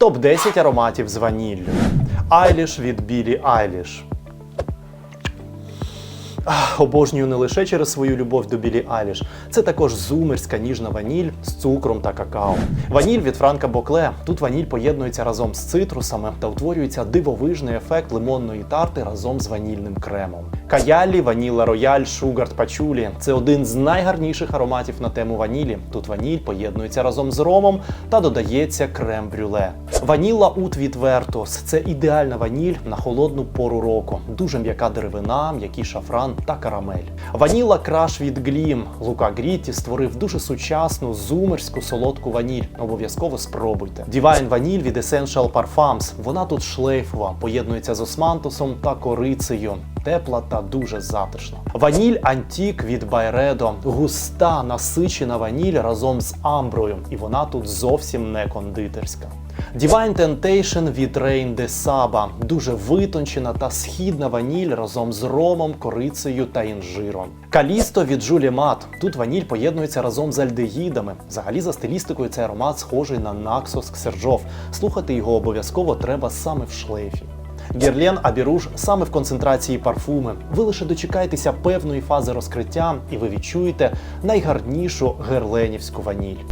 Топ-10 ароматів з ваніллю. Айліш від Білі Айліш. Обожнюю не лише через свою любов до Білі Айліш. Це також зумерська ніжна ваніль з цукром та какао. Ваніль від Франка Бокле. Тут ваніль поєднується разом з цитрусами та утворюється дивовижний ефект лимонної тарти разом з ванільним кремом. Каялі, ваніла рояль, шугарт пачулі це один з найгарніших ароматів на тему ванілі. Тут ваніль поєднується разом з ромом та додається крем-брюле. Ваніла ут від Вертос це ідеальна ваніль на холодну пору року. Дуже м'яка деревина, м'який шафран та карамель. Ваніла краш від Глім. Лука Грітті створив дуже сучасну зумерську солодку ваніль. Обов'язково спробуйте. Divine ваніль від Essential Parfums. Вона тут шлейфова, поєднується з османтусом та корицею. Тепла та дуже затишна. Ваніль Антік від Байредо. Густа насичена ваніль разом з амброю, і вона тут зовсім не кондитерська. Divine Temptation від Rain de Saba. Дуже витончена та східна ваніль разом з ромом, корицею та інжиром. Калісто від Julie Matt. Тут ваніль поєднується разом з альдегідами. Взагалі за стилістикою цей аромат схожий на Naxos Ксержов. Слухати його обов'язково треба саме в шлейфі. Герлен Абіруж саме в концентрації парфуми. Ви лише дочекаєтеся певної фази розкриття, і ви відчуєте найгарнішу герленівську ваніль.